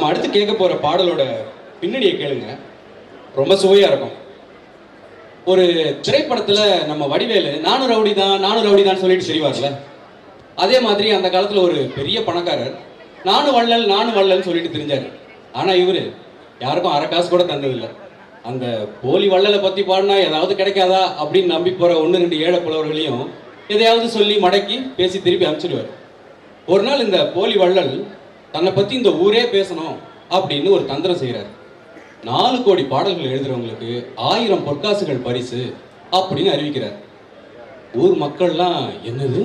நம்ம அடுத்து கேட்க போற பாடலோட பின்னணியை கேளுங்க. ரொம்ப சுவையா இருக்கும். ஒரு திரைப்படத்துல நம்ம வடிவேலு நானும் ரவுடி தான் நானும் ரவுடி தான் சொல்லிட்டு செய்வார்ல அதே மாதிரி அந்த காலத்துல ஒரு பெரிய பணக்காரர் நானும் வள்ளல் நானும் வள்ளல்னு சொல்லிட்டு தெரிஞ்சாரு. ஆனா இவரு யாருக்கும் அரை காசு கூட தந்ததில்லை. அந்த போலி வள்ளலை பத்தி பாடினா ஏதாவது கிடைக்காதா அப்படின்னு நம்பி போற ஒன்று ரெண்டு ஏழை புலவர்களையும் எதையாவது சொல்லி மடக்கி பேசி திருப்பி அனுப்பிச்சிடுவார். ஒரு நாள் இந்த போலி வள்ளல் தன்னை பற்றி இந்த ஊரே பேசணும் அப்படின்னு ஒரு தந்திரம் செய்கிறார் நாலு கோடி பாடல்கள் எழுதுறவங்களுக்கு ஆயிரம் பொற்காசுகள் பரிசு அப்படின்னு அறிவிக்கிறார். ஊர் மக்கள்லாம் என்னது?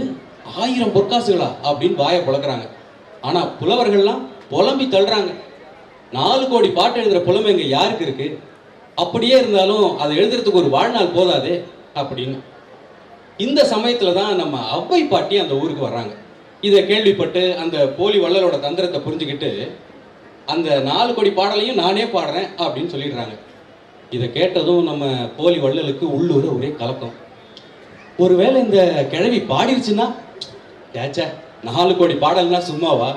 ஆயிரம் பொற்காசுகளா? அப்படின்னு வாயை புழக்கிறாங்க ஆனால் புலவர்கள்லாம் புலம்பி தள்ளுறாங்க. நாலு கோடி பாட்டு எழுதுகிற புலமை இங்கே யாருக்கு இருக்கு? அப்படியே இருந்தாலும் அதை எழுதுறதுக்கு ஒரு வாழ்நாள் போதாதே அப்படின்னு. இந்த சமயத்தில் தான் நம்ம அவ்வை பாட்டி அந்த ஊருக்கு வர்றாங்க. இதை கேள்விப்பட்டு அந்த போலி வள்ளலோட தந்திரத்தை புரிஞ்சுக்கிட்டு அந்த நாலு கோடி பாடலையும் நானே பாடுறேன் அப்படின்னு சொல்லிடுறாங்க. இதை கேட்டதும் நம்ம போலி வள்ளலுக்கு உள்ளூர ஒரே கலக்கம். ஒருவேளை இந்த கிழவி பாடிருச்சுன்னா ஏச்சே நாலு கோடி பாடல்னா சும்மாவா?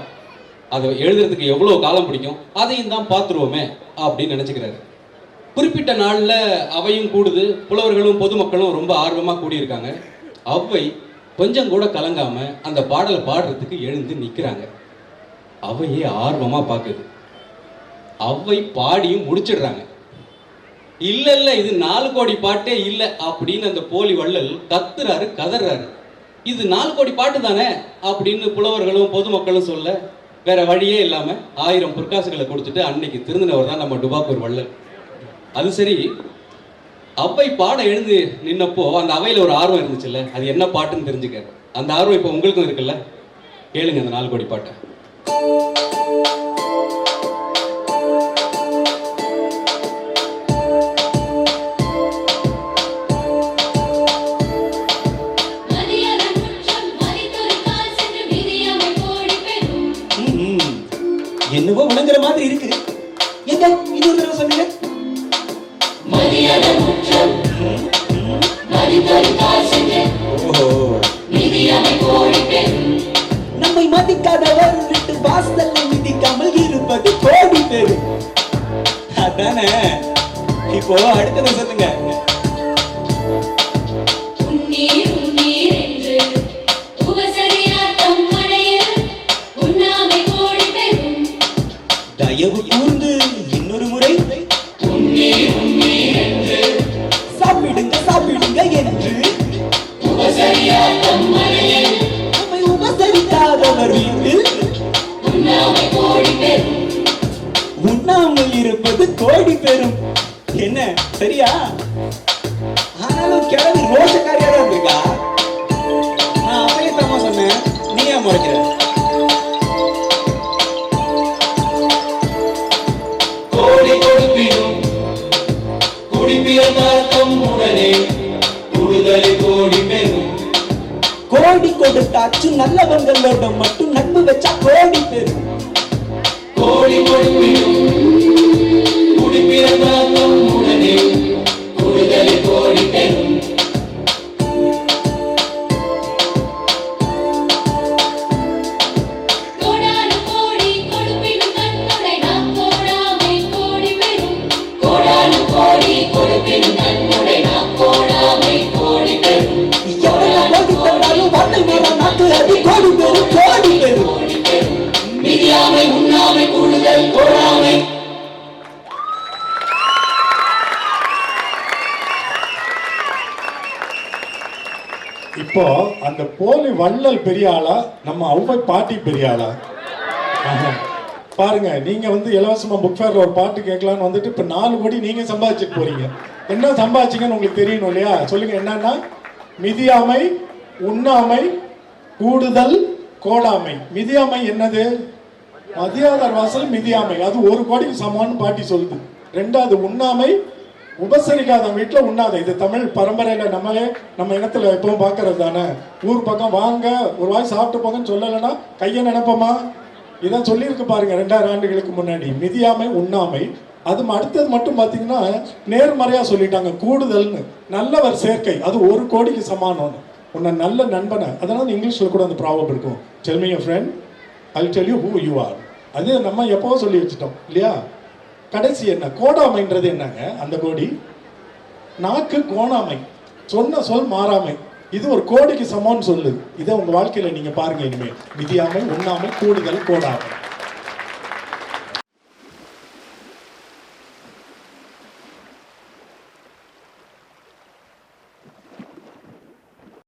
அதை எழுதுறதுக்கு எவ்வளோ காலம் பிடிக்கும்? அதையும் தான் பார்த்துருவோமே அப்படின்னு நினச்சிக்கிறாரு. குறிப்பிட்ட நாளில் அவையும் கூடுது புலவர்களும் பொதுமக்களும் ரொம்ப ஆர்வமாக கூடியிருக்காங்க. அவ்வை கொஞ்சம் கூட கலங்காம அந்த பாடலை பாடுறதுக்கு எழுந்து நிற்கிறாங்க அவையே ஆர்வமாக பார்க்குது. அவை பாடியும் முடிச்சிடுறாங்க. இல்லை இல்லை இது நாலு கோடி பாட்டே இல்லை அப்படின்னு அந்த போலி வள்ளல் கத்துறாரு கதறாரு. இது நாலு கோடி பாட்டு தானே அப்படின்னு புலவர்களும் பொதுமக்களும் சொல்ல வேற வழியே இல்லாமல் ஆயிரம் பொற்காசுகளை கொடுத்துட்டு அன்னைக்கு திருந்தினவர் தான் நம்ம டுபாக்கூர் வள்ளல். அது சரி அவ்வை பாட எழுந்து நின்னப்போ அந்த அவையில ஒரு ஆர்வம் இருந்துச்சுல்ல? அது என்ன பாட்டுன்னு தெரிஞ்சுக்க அந்த ஆர்வம் இப்போ உங்களுக்கும் இருக்குல்ல? கேளுங்க அந்த நாலு கோடி பாட்டை. என்னவோ விளங்குற மாதிரி இருக்கு. சாதிக்காதவர் மதிக்காதவர் வாசல்ல மிதிக்காமல் இருப்பது கோடி பேரு அதானே? இப்போ அடுத்தது சொல்லுங்க உண்ணாமல் இருப்பது கோடி பெறும். என்ன? சரியா? ஆனாலும் கிழவி ரோஷக்காரியா தான் இருக்கா? நான் அப்பயே தம்மா சொன்னேன். நீ ஏன் முறைக்கிற? கோடி கொடுப்பினும் குடிப்பிறந்தார்த்தம் உடனே கூடுதலை கோடி பெறும். கோடி கொடுத்தாச்சு நல்லவங்களோட மட்டும் நட்பு வச்சா கோடி பெறும். கோடி கொடுப்பினும் இப்போ அந்த போலி வள்ளல் பெரிய ஆளா நம்ம ஔவை பாட்டி பெரிய ஆளா? பாருங்க நீங்க வந்து இலவசமா புக் ஃபேர்ல ஒரு பாட்டு கேட்கலான்னு வந்துட்டு இப்ப நாலு கோடி நீங்க சம்பாதிச்சுட்டு போறீங்க. என்ன சம்பாதிச்சிங்கன்னு உங்களுக்கு தெரியணும் இல்லையா? சொல்லுங்க என்னன்னா மிதியாமை உண்ணாமை கூடுதல் கோடாமை. மிதியாமை என்னது? மதியாதார் வாசல் மிதியாமை. அது ஒரு கோடிக்கு சமான்னு பாட்டி சொல்லுது. ரெண்டாவது உண்ணாமை உபசரிக்காத வீட்டில் உண்ணாத. இது தமிழ் பரம்பரையில் நம்மளே நம்ம இனத்துல எப்பவும் பார்க்கறது தானே. ஊர் பக்கம் வாங்க ஒரு வாய் சாப்பிட்டு போங்கன்னு சொல்லலைன்னா கையை நினைப்போமா? இதான் சொல்லியிருக்கு பாருங்க ரெண்டாயிரம் ஆண்டுகளுக்கு முன்னாடி. மிதியாமை உண்ணாமை. அது அடுத்தது மட்டும் பார்த்தீங்கன்னா நேர்மறையாக சொல்லிட்டாங்க கூடுதல்னு. நல்லவர் சேர்க்கை அது ஒரு கோடிக்கு சமானம்னு. உன்னை நல்ல நண்பனை. அதனால இங்கிலீஷில் கூட அந்த ப்ராப்ளம் இருக்கும். Tell friend I tell you who you are அது நம்ம எப்போவும் சொல்லி வச்சுட்டோம் இல்லையா? கடைசி என்ன? கோடாமைன்றது என்னங்க? அந்த கோடி. நாக்கு கோணாமை. சொன்ன சொல் மாறாமை. இது ஒரு கோடிக்கு சமம்னு சொல்லு இதை உங்க வாழ்க்கையில நீங்க பாருங்க இனிமேல் மிதியாமை உண்ணாமை கூடுதல் கோடாமை.